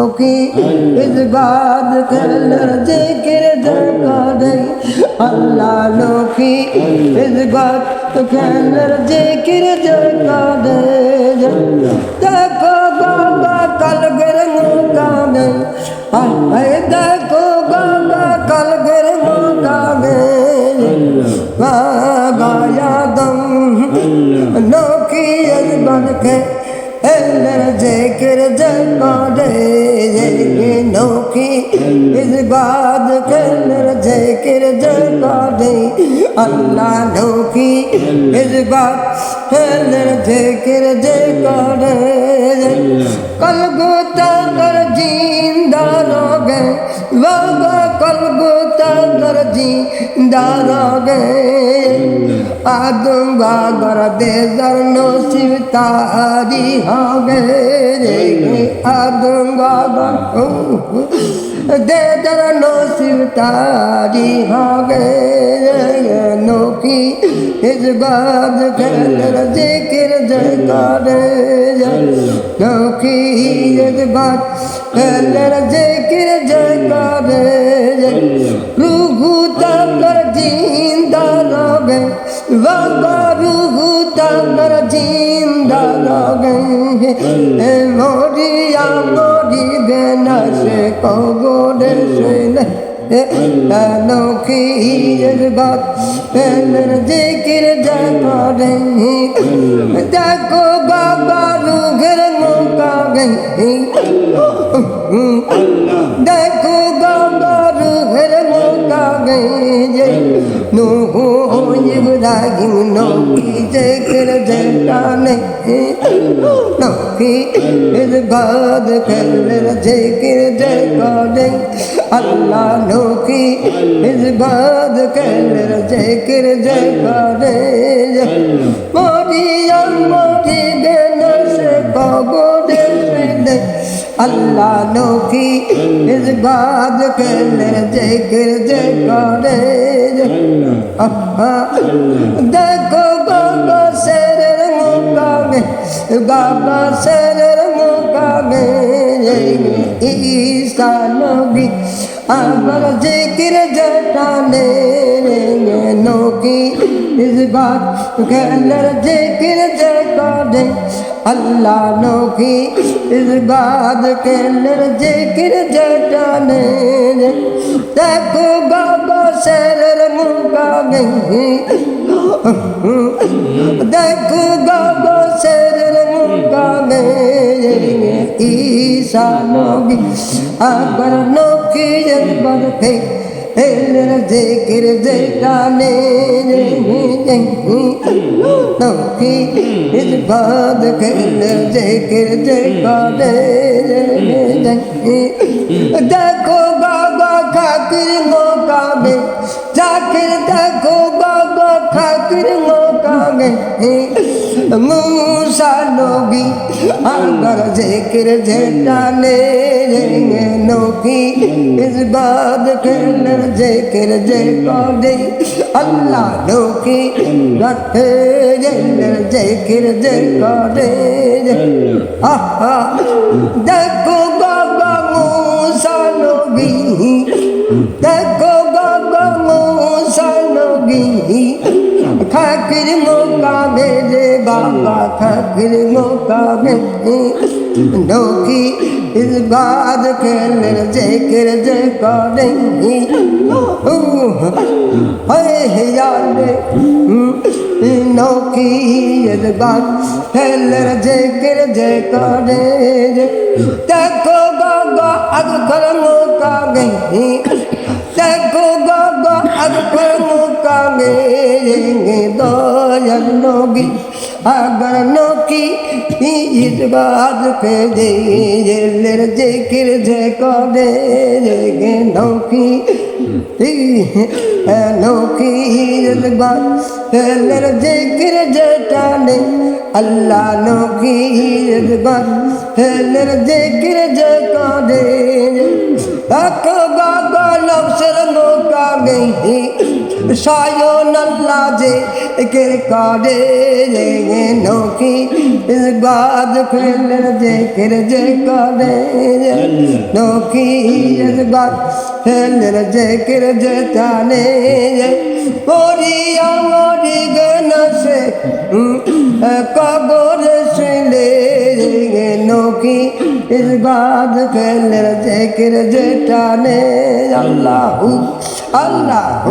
की इस बात कर जिक्र करे अल्लाह लो की इस बात कर जिक्र करे देखो बाबा कल गिर मुका नहीं हाय देखो बाबा कल गिर मुका नहीं बाबा यादम लो की इस बन के Eller zikr zakade noki is bad keller zikr zakade Allah noki is bad keller zikr zakade kalbu takar jinda roge baba kalbu takar आदम गर दे जरनो शिवतारी हो गए आदुआ गर दे जरनो शिवतारी हो गए नोकी इस बाब कर ज़िक्र जयकार नोकी इस बात कर ज़िक्र जयकार रूह तब ज़िंदा रहे वगारू तकर जिंदा रहे मोरिया मोरी बेना से कबोरे से अनोखी बात पेलर जिक्र जगारे देखो बाबा रू घर मौका गई देखो बाबा ver nunca geye no hoye gudagi no ki je kar jeta ne no ki is baad kar je kir je ka de allah no ki is baad kar je kir je ka de mori amor আল্লাহ নবী ইসবাদ কেলে যে গির যে করে আব্বা দেখো বাবা শেরের মোকামে, বাবা শেরের মোকামে ঈসা নবী আমার জিকির জটানে নৌকি ইসবাদ কেলে জিকির যে করে अल्लाह नो की इस बात कहलर जिक्र जटाने देखो बाबा शरर मुका गई देखो बाबा शरर मुका गई ईसा नबी अगर नोकी जबर थे एलर जिक्र जगाने नोकी इस बात खेलर এলের জেগের জেগানে নৌকি ইস বাদ কেলের জেগের জেগানে দেখো বাবা খাকির মোকাবে চাকির দেখো বাবা খাকির মোকাবে মূষা নবী, আল্লাহর জেগের জেগানে ذہنوں کی اس بات کے ذکر جے اللہ نو کی رکھے ذکر جے پاڑے دیکھو بابا موسا نبی دیکھو بابا موسا نبی থাকির মোকাবে রে বাবা থাকির মোকাবে ঢোকি ইলবাদ খেলের জেকের যে করে হয়ে হিয়ালে নৌকি ইলবাদ খেলের জেকের যে করে দেখো বাবা আগ ঘর মোকাবে দেখো বাবা আগ ঘর মোকাবে जनोगी अगर नोकी इस बात पे दे लर जिक्र जको दे गे नोकी नोकी इस बात लर जिक्र जटाने अल्लाह नोकी इस बात लर जिक्र जको दे अको बाबा लफ्सर मौका गई সায়ন যে জিকির করে নৌকি বাদ ফেলে জিকির যে করে নৌকি বাদ ফেলে জিকির যে টানে মরিয়া মরি গেন সে কবর শুলে নৌকি বাদ ফেলে জিকির যে টানে। আল্লাহ আল্লাহ।